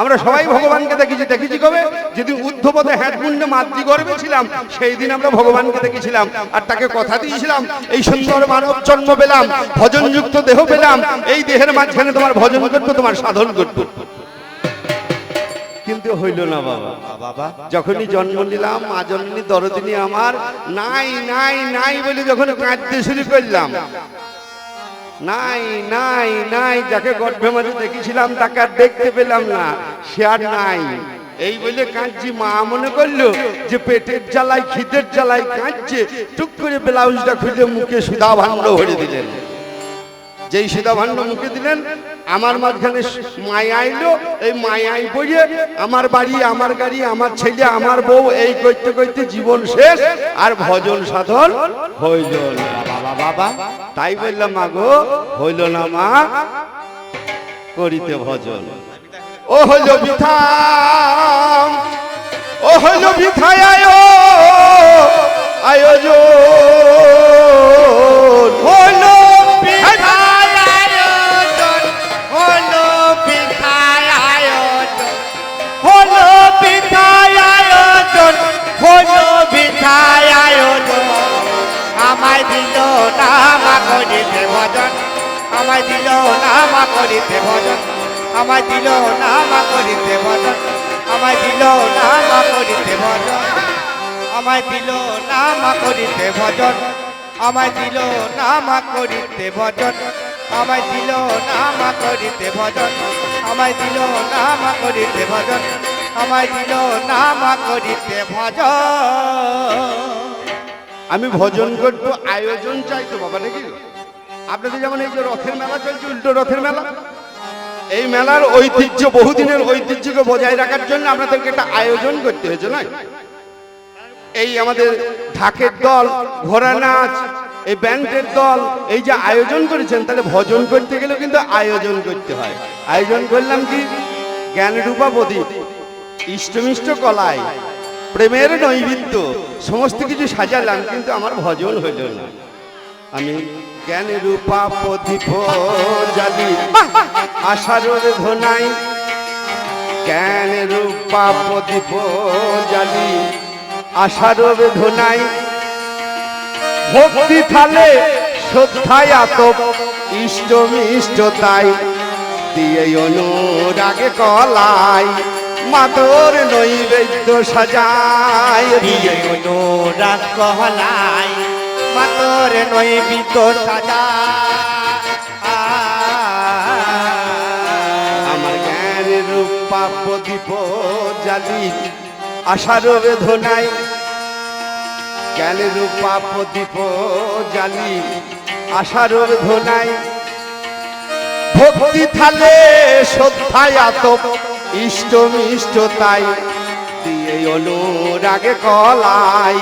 আমরা সবাই ভগবানকে দেখেছি। দেখেছি কবে? উদ্ধপদে হ্যাটমুন্ডে মাতৃ গর্বে ছিলাম, সেই দিন আমরা ভগবানকে দেখেছিলাম। আর তাকে কথা দিয়েছিলাম, এই সুন্দর মানব জন্ম পেলাম, ভজনযুক্ত দেহ পেলাম, এই দেহের মাঝখানে তোমার ভজন করব তোমার সাধন করতো। কিন্তু হইল না বাবা। বাবা যখনই জন্ম নিলাম মা জননী দরদিনী আমার, নাই নাই নাই বলে যখন কাঁদতে শুরু করলাম নাই নাই নাই, যাকে গর্ভে মাঝে দেখেছিলাম, তাকে আর দেখতে পেলাম না। সে আর নাই। এই বলে কাঁদছি, মা মনে করল যে পেটের জ্বালায়, খিদের জ্বালায় কাঁদছে। টুক করে ব্লাউজটা খুলে মুখে সুধা ভাণ্ড ভরে দিলেন। যেই সীতা ভাণ্ড মুখে দিলেন, আমার মাঝখানে মায় আইলো এই মায় আই পড়িয়ে আমার বাড়ি, আমার গাড়ি, আমার ছেলে, আমার বউ, এই করতে করতে জীবন শেষ, আর ভজন সাধন হইল বাবা বাবা। তাই বললাম, মা গো, হইল না মা, করিতে ভজন। ও হইল বিথা, ও হইল বিথায় আয়ো আয়োজন দিল না মা করিতে ভজন। আমায় দিল না মা করিতে ভজন। আমায় দিল না মা করিতে ভজন। আমায় দিল না মা করিতে ভজন। আমায় দিল না মা করিতে ভজন। আমি ভজন করব, আয়োজন চাইতো বাবা, নাকি? আপনাদের যেমন এই যে রথের মেলা চলছে, উল্টো রথের মেলা? এই মেলার ঐতিহ্য, বহুদিনের ঐতিহ্যকে বজায় রাখার জন্য আপনাদেরকে একটা আয়োজন করতে হয়েছে না এই আমাদের ঢাকের দল, ঘোড়া নাচ, এই ব্যান্ডের দল, এই যে আয়োজন করেছেন, তাহলে ভজন করতে গেলেও কিন্তু আয়োজন করতে হয়। আয়োজন করলাম কি? জ্ঞানরূপা প্রদীপ, ইষ্টমিষ্ট কলায় প্রেমের নৈবিদ্য, সমস্ত কিছু সাজালাম, কিন্তু আমার ভজন হইল না। আমি জ্ঞান রূপা প্রদীপ জালি আশারোর ধনাই জ্ঞান রূপা প্রদীপ জালি আশারোর ধনাই ভক্তি থালে শ্রদ্ধায় আতপ ইষ্ট মিষ্ট তাই দিয়ে অনুরাগে কলাই মাতর নৈবেদ্য সাজায়। দিয়ে অনুরাগ কহলাই মাতর নৈবিত সাজা আমার জ্ঞান রূপা প্রদীপ জালি আশার বেদনাই জ্ঞান রূপা প্রদীপ জালি আশার বেদনাই ভক্তি থালে শ্রদ্ধায় আতপ, ইষ্ট মিষ্ট তাই দিয়ে অনুরাগে কলাই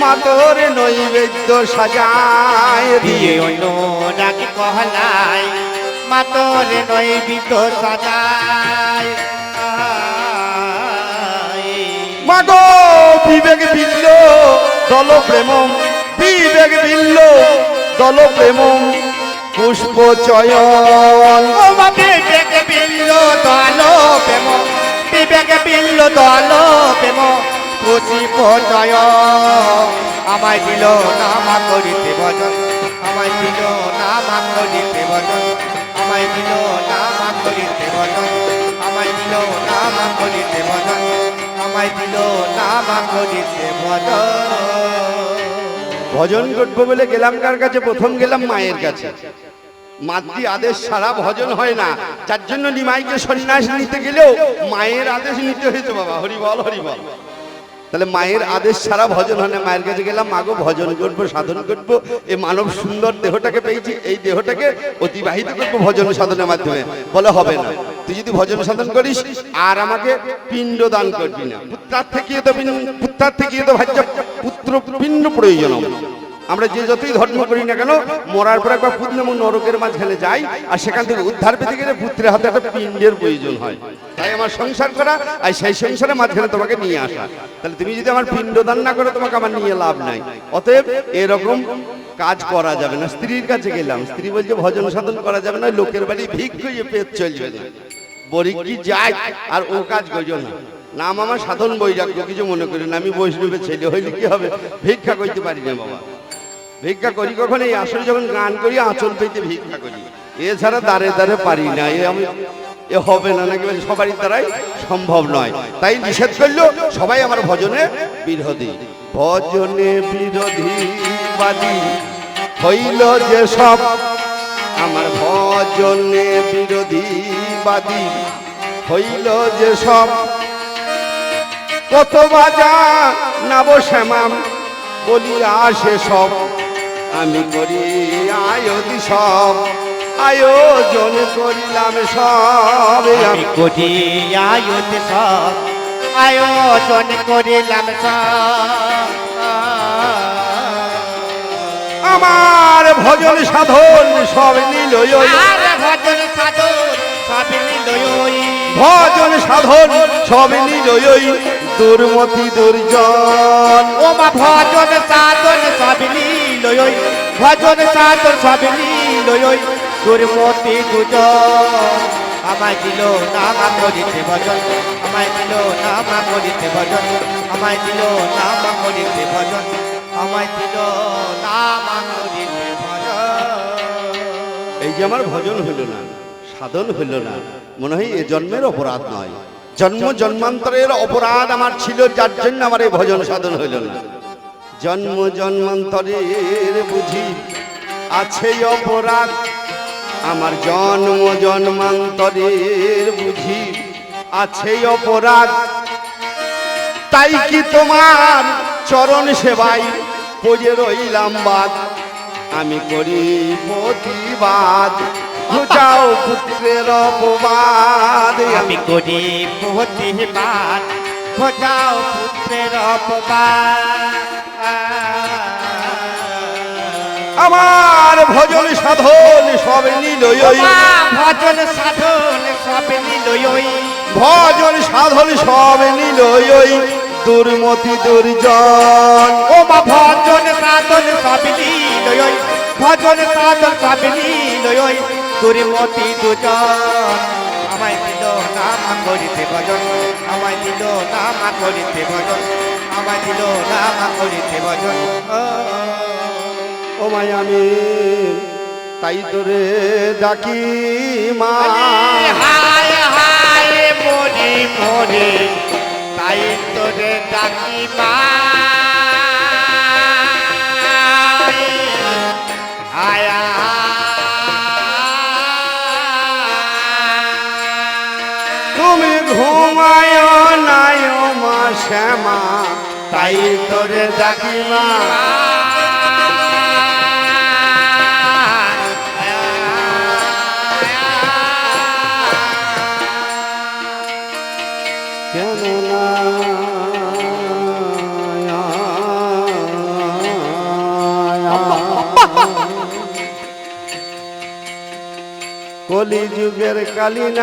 মাতর নৈবেদ্য সাজায়, দিয়ে অনুরাগ কহলাই মাতর নৈবিত সাজায়। মাগো, বিবেক বিল্ল দল প্রেম, বিবেক বিল্ল দল প্রেম, পুষ্প চয়ন। বিবেক বিল্ল দল প্রেম, বিবেক বিল্ল দল প্রেম খুশি পচয় আমায় দিল না মা করিতে ভজন আমায় দিল না মা করিতে ভজন আমায় দিল না মা করিতে ভজন আমায় দিল না মা করিতে ভজন ভজন। ভজন করব বলে গেলাম কার কাছে? প্রথম গেলাম মায়ের কাছে। মাতৃ আদেশ ছাড়া ভজন হয় না। যার জন্য নিমাইকে সন্ন্যাস নিতে গেলেও মায়ের আদেশ নিতে হয়েছে বাবা। হরিবল হরিবল তাহলে মায়ের আদেশ ছাড়া ভজন হয় না। মায়ের কাছে গেলাম, মাগো, ভজন করব, সাধন করব। এই মানব সুন্দর দেহটাকে পেয়েছি, এই দেহটাকে অতিবাহিত করব ভজন সাধনের মাধ্যমে। বলে, হবে না। তুই যদি ভজন সাধন করিস, আর আমাকে পিণ্ড দান করবি না। পুত্রার থেকে তো পুত্রার থেকে তো ভাজ্য। পুত্র পিণ্ড প্রয়োজন। আমরা যে যতই ধর্ম করি না কেন, মরার পর একবার পুত্র নরকের মাঝখানে যাই, আর সেখান থেকে উদ্ধার পেতে গেলে পুত্রের হাতে একটা পিণ্ডের প্রয়োজন হয়। তাই আমার সংসার করা, আর সেই সংসারের মাঝখানে তোমাকে নিয়ে আসা। তাহলে তুমি যদি আমার পিণ্ড দান না করো, তোমাকে আমার নিয়ে লাভ নাই। অতএব এরকম কাজ করা যাবে না। স্ত্রীর কাছে গেলাম। স্ত্রী বলছে, ভজন সাধন করা যাবে না লোকের বাড়ি ভিক করে পেট চলবে না। বড়ি কি যায়? আর ও কাজ করছ না। নাম আমার সাধন বৈরাগ্য কিছু মনে করি না। আমি বৈষ্ণবের ছেলে, হইলে কি হবে? ভিক্ষা করতে পারি না, বাবা। ভিক্ষা করি কখন? এই আসলে যখন গান করি, আঁচল পেতে ভিক্ষা করি। এছাড়া দাঁড়ে দাঁড়ে পারি না। এ আমি এ হবে না, নাকি সবারই দ্বারাই সম্ভব নয়। তাই নিষেধ করল, সবাই আমার ভজনে বিরোধী। ভজনে বিরোধী হইল যে সব। আমার ভজনে বিরোধী বাদী হইল যে সব। কত বাজা নাব শ্যামাম বলি আসে সব। আমি করি আয়োদি সব। আয়োজন করিলাম সব। কোটি আয়ুত সব। আয়োজন করিলাম সব। আমার ভজন সাধন সব নিল ভজন সাধন সব নিলয়। ভজন সাধন সব নিল দুর্মতি দুর্জন। ও মা ভজন সাধন সব নিলয়। ভজন সাধন সব নিলয়। দুর্মতি দুজন আমায় দিল নামা করিতে ভজন। আমায় দিল নামা করিতে ভজন। আমায় দিল নামা করিতে ভজন। আমায় দিল নামা করিতে ভজন। এই যে আমার ভজন হইল না, সাধন হইল না, মনে হয় এ জন্মের অপরাধ নয়। জন্ম জন্মান্তরের অপরাধ আমার ছিল, যার জন্য আমার এই ভজন সাধন হইল না। জন্ম জন্মান্তরের বুঝি আছে অপরাধ। আমার জন্ম জন্মান্তরের বুঝি আছে অপরাধ। তাই কি তোমার চরণ সেবাই পড়ে রইলাম বাদ? আমি করি প্রতিবাদ। ঘুচাও পুত্রের অপবাদ। আমি করি প্রতিবাদ। খোঁজাও পুত্রের অপবাদ। আমার ভজন সাধন সব নিল ভজন সাধন সব নিলয়। ভজন সাধন সব নিল দুর্মতি দুর্জন। ও মা ভজন সাধন সব নিলয়। ভজন সাধন সব নিলয়। দুর্মতি দুজন আমায় দিল নামা করিতে ভজন। আমায় দিল নামা করিতে ভজন। আমায় দিল নামা করিতে ভজন। ও মাই আমি তাই তোরে ডাকি মা। হায় হায় মনে মনে তাই তোরে ডাকি মায় তুমি ঘুমায় নাই মা শ্যামা তাই তোরে ডাকি মা। কলি যুগের কালিনাম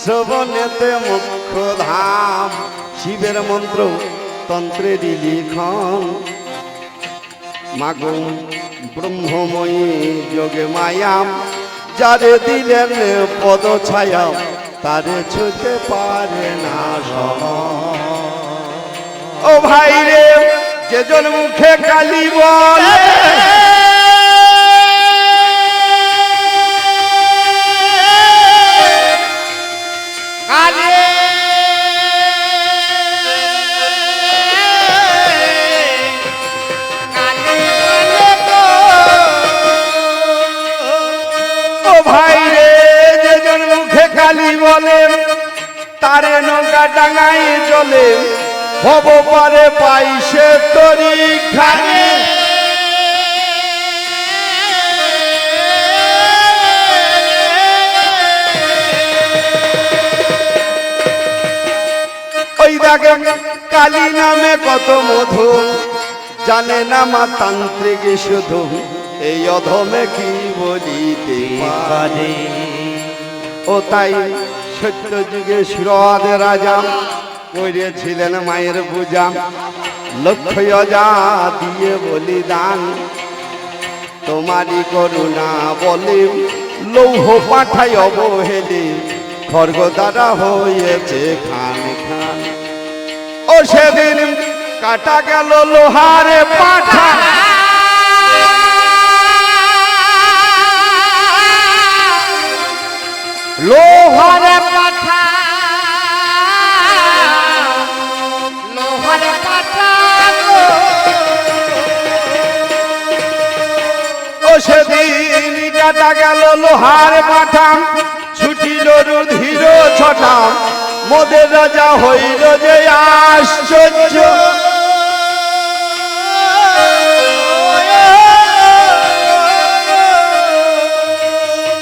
শ্রবণেতে মুখ্য ধাম শিবের মন্ত্র তন্ত্রেরই লিখন মাগম ব্রহ্মময়ী যোগে মায়াম, যারে দিলেন পদ ছায়াম, তারে ছুতে পারে না সম ও ভাই রে যেজন মুখে কালি বলে। কালে বলে তারে নৌকা ডাঙাই চলে। হব পারে পাইছে তরি খানে ওই দেখে কালী নামে কত মধু, জানে না মা তান্ত্রিক শুধু, এই অধমে কি বলিতে পারে? ও তাই সত্য যুগে সুরদ রাজা করেছিলেন মায়ের পূজা। লক্ষ্য অজা দিয়ে বলিদান। তোমারই করুণা বলে লৌহ পাঠাই অবহেলে। খর্গ দ্বারা হয়েছে খান খান। ও সেদিন কাটা গেল লোহারে পাঠা। লোহারে পাঠা লোহার পাঠাম ছুটিল রুধির ছটাম মোদের রাজা হইল যে আশ্চর্য।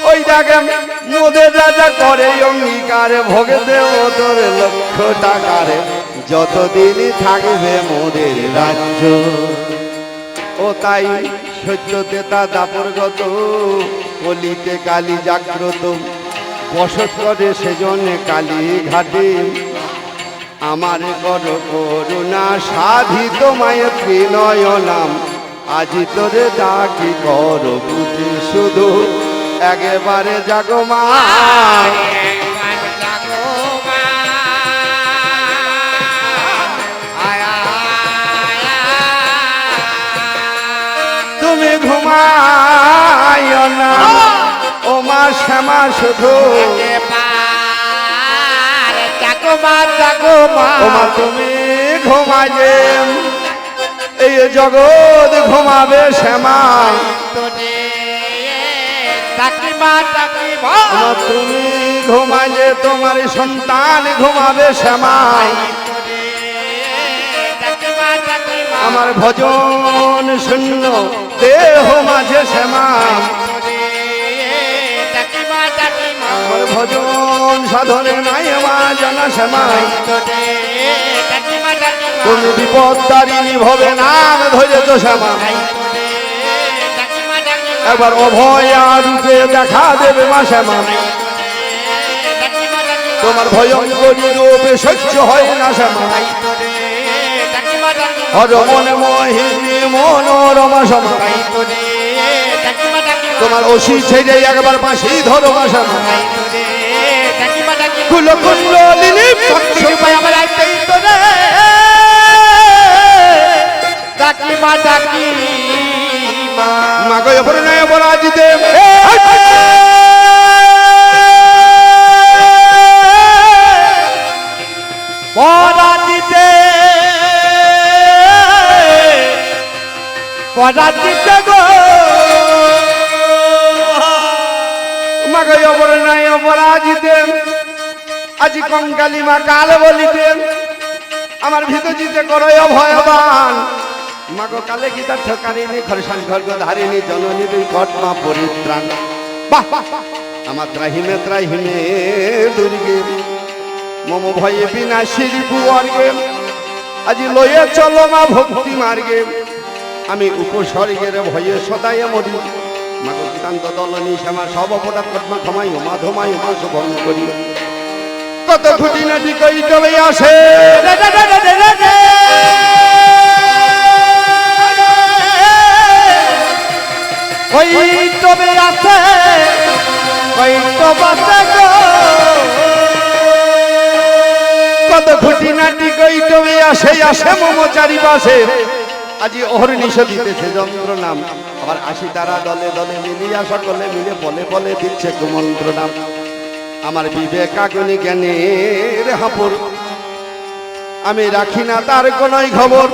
ওই দেখে মোদের রাজা করে অঙ্গীকার, ভোগে দেব লক্ষ টাকারে। যতদিন থাকবে মোদের রাজ্য। ও তাই সত্যতে তা দাপরগত, কলিতে কালী জাগ্রত। বসত করে সেজন্য কালী ঘাটে। আমার কর করুণা সাধিত মায়ের বিনয় নাম আজি তোরে ডাকি কর বুঝি শুধু। একেবারে জাগমা ঘুমায় না ও মা শ্যামা শুধু। একবার জাগো মা, জাগো মা। ও মা তুমি ঘুমাইলে এই জগৎ ঘুমাবে শ্যামা। তুমি ঘুমাইলে তোমার সন্তান ঘুমাবে শ্যামা আমার ভজন শূন্য দেহ মাঝে শ্যামা। আমার ভজন সাধনে নাই আমার জানা শ্যামা। তুমি বিপদ তারিণী ভবে নাম ধরেছ শ্যামা তোরে ডাকি মা, একবার অভয়া রূপে দেখা দেবে মা শ্যামা। তোমার ভয়ঙ্করী রূপে সহ্য হয় না শ্যামা মা, ডাকি মা। হর মনে মোহিনী মনোরমা। তোমার ওষি ছেড়ে একবার পাশি ধরো মা শ্যামা তোরে ডাকি মা, ডাকি মা। কুল কুণ্ড লিলিপ কৃপায় আমার আইতেই তোরে ডাকি মা, ডাকি মা। মা নয় পরাজিতে পরাজিতে পরাজিতে গো। মা গয় পরে নয় পরাজিতে আজি কঙ্কালী মা কাল বলিতে। আমার ভিতর জিতে করো ভয়বান মাগো কালে গীতা ঠকারিনি খরসান খর্গ ধারিনি, জননী দুই কটমা পরিত্রাণ। আমার ত্রাহিমে ত্রাহিমে দুর্গে। মম ভয়ে বিনাশির বুয়ার্গে। আজি লয়ে চলো মা ভক্তি মার্গে। আমি উপসর্গের ভয়ে সদায় মরি। মাগো গীতান্ত দলনি শ্যামা সব অপরাধ কর্মা ক্ষমাই মা ধমাই মা শুভঙ্গ করি। কত খুঁটি নাটি কই তবে আসে। ওই তবে আছে ওই তো বাসে কত খুঁটি নাটি কই তবে আসে? আসে মম চারিপাশে আজি অহর নিশ দিতেছে, যন্ত্র নাম। আবার আসি তারা দলে দলে মিলিয়া সকলে মিলে বলে বলে দিচ্ছে কুমন্ত্র নাম। আমার বিবেক আগুনি জ্ঞানের হাপর। আমি রাখি না তার কোনই খবর।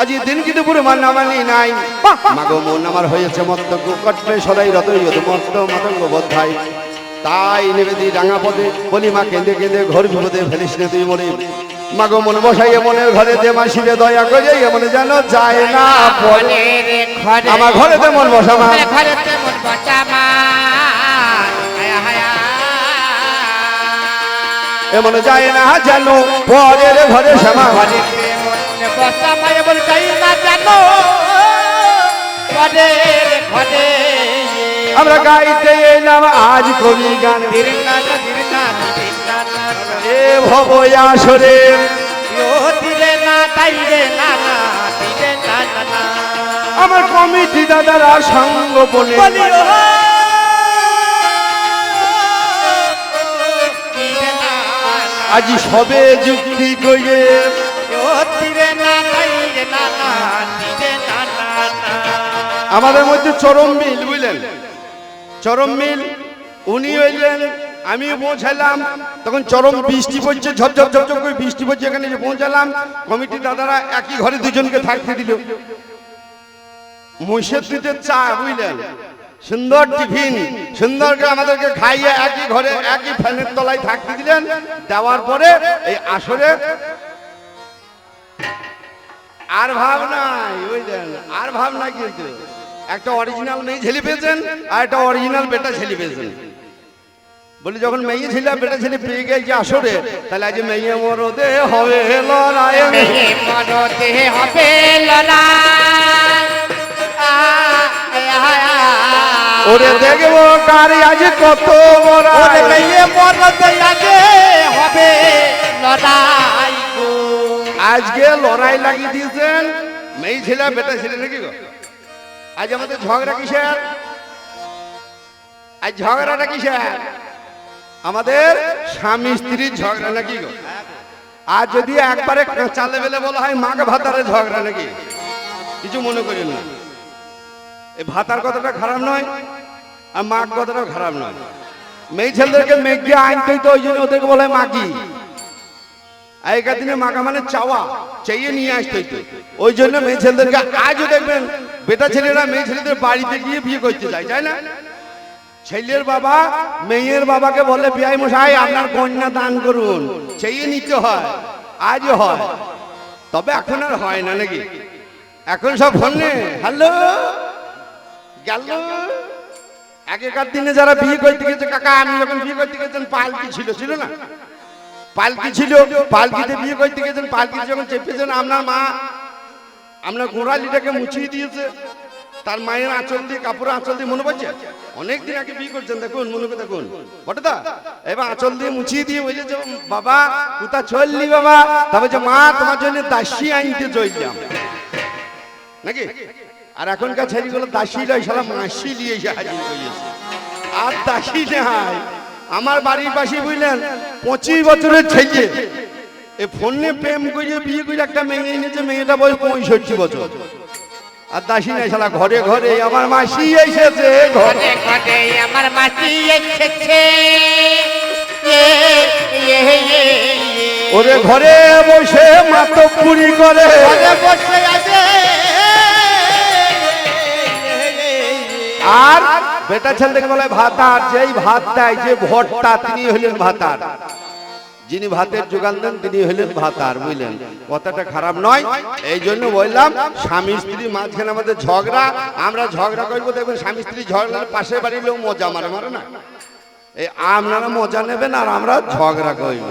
আজি দিন কিন্তু পুরো মান নামানি নাই। মাগো মন আমার হয়েছে মত্ত কটবে সদাই রত মত্ত মাতঙ্গ বোধাই। তাই নিবেদি ডাঙা পদে বলি মা কেঁদে কেঁদে ঘর বিপদে ফেলিস নে তুই মরে মাগো মন বসাইয়ে মনের ঘরে দে মাসিরে দয়া করে এমন যেন যায় না আমার ঘরে দে মন বসা মা। ঘরে ঘরে তেমন বাঁচা মা। হায়া এমন যায় না যেন পরের ঘরে শ্যামা ঘরে বসা মা এমন চাই না জানো ঘরে ঘরে। আমরা গাইতে এলাম আজ কবি গান। ভব আসরে। দিরে না তাইরে না না দিরে না না আমার কমিটি দাদারা সঙ্গ বলে আজি সবে যুক্তি না আমাদের মধ্যে চরম মিল বুঝলেন? চরম মিল উনি হইলেন আমি পৌঁছালাম, তখন চরম বৃষ্টি পড়ছে ঝপঝপ ঝপঝপ করে বৃষ্টি পড়ছে, এখানে যে পৌঁছালাম। কমিটি দাদারা একই ঘরে দুজনকে থাকতে দিল। মহিষের চা, বুঝলেন? সুন্দর টিফিন, সুন্দর করে আমাদেরকে খাইয়ে একই ঘরে, একই ফ্যানের তলায় থাকতে দিলেন। দেওয়ার পরে এই আসরে আর ভাব নাই, বুঝলেন? আর ভাব নাই কিন্তু। একটা অরিজিনাল মেয়ে ছেলে পেয়েছেন, আর একটা অরিজিনাল বেটা ছেলে পেয়েছেন। বলি যখন মেয়ে ছেলে বেটা ছেলে পেয়ে গেছে আসরে তাহলে আজ মেয়ে হবে লড়াই। মরতে হবে লড়াই। আয়। ওরে দেখব কারি আজ কত ওরে মেয়ে মরতে হবে লড়াই আজকে লড়াই লাগিয়ে দিয়েছেন মেয়ে ছেলে বেটা ছেলে নাকি গো? আজ আমাদের ঝগড়া কিসের? আজ ঝগড়াটা কিসের? আমাদের স্বামী স্ত্রীর ঝগড়া নাকি আর যদি একবারে কাঁচা লেভেলে বলা হয় মাঘ ভাতারে ঝগড়া নাকি? কিছু মনে করি না। এই ভাতার কথাটা খারাপ নয়, আর মাঘ কথাটাও খারাপ নয়। মেয়ে ছেলেদেরকে মেঘে আনতেই তো ওই জন্য ওদেরকে বলে মাগি। আগেকার দিনে মাখা মানে চাওয়া চাইয়ে নিয়ে আসতে হইতো। ওই জন্য মেয়ে ছেলেদেরকে আজও দেখবেন, বেটা ছেলেরা মেয়ে ছেলেদের বাড়িতে গিয়ে বিয়ে করতে যায়, তাই না? ছেলের বাবা, মেয়ের বাবাকে বলে বিয়াই মশাই, আপনার কন্যা দান করুন। চাইয়ে নিতে হয় আজ হয়। তবে এখন আর হয় না নাকি? এখন সব ফোনে হ্যালো? গেল। আগেকার দিনে যারা বিয়ে করতে গেছে, কাকা, আমি যখন বিয়ে করতে গেছেন পালকি ছিল ছিল না? পালকি ছিল, পালকিতে বিয়ে করতে গেছেন পালকিতে যখন চেপেছেন, আপনার মা, আপনার গোড়ালিটাকে মুছিয়ে দিয়েছে। তার মায়ের আঁচল দিয়ে, কাপড়ের আঁচল দিয়ে মনে পড়ছে? অনেক দিন আগে বিয়ে করছেন, দেখুন, মনে করে দেখুন। বটে দা এবার আঁচল দিয়ে মুছিয়ে দিয়ে বলেছে বাবা কোথা চললি বাবা। তবে যে মা, তোমার জন্য দাসী আনতে চললাম। নাকি? আর এখনকার ছেলেগুলো দাসী নয় সারা মাসি নিয়ে এসে হাজির করিয়েছে আর দাসী নেই। আমার বাড়ির পাশে বুঝলেন, পঁচিশ বছরের ছেলে। এ ফোনে প্রেম করে বিয়ে করে একটা মেয়ে এনেছে, মেয়েটা বয়স পঁয়ষট্টি বছর। আর দাসী নাই শালা ঘরে ঘরে আমার মাসি এসেছে ঘরে। ঘরে আমার মাটি এসেছে। ওরে ঘরে বসে মাতো পুরি করে। ঘরে বসে আছে। আর বেটা ছেলেকে বলে ভাতার যেই ভাত দেয় যে ভটটা তিনি হলেন ভাতার। যিনি ভাতের যোগান দেন, তিনি হলেন ভাতার বুঝলেন কথাটা খারাপ নয়, এই জন্য বললাম, স্বামী স্ত্রী মাঝখানে আমাদের ঝগড়া, আমরা ঝগড়া করব, দেখবেন স্বামী স্ত্রী ঝগড়া পাশে বাড়ির লোক মজা মারে মারে না? এই আপনারা মজা নেবেন আর আমরা ঝগড়া করব।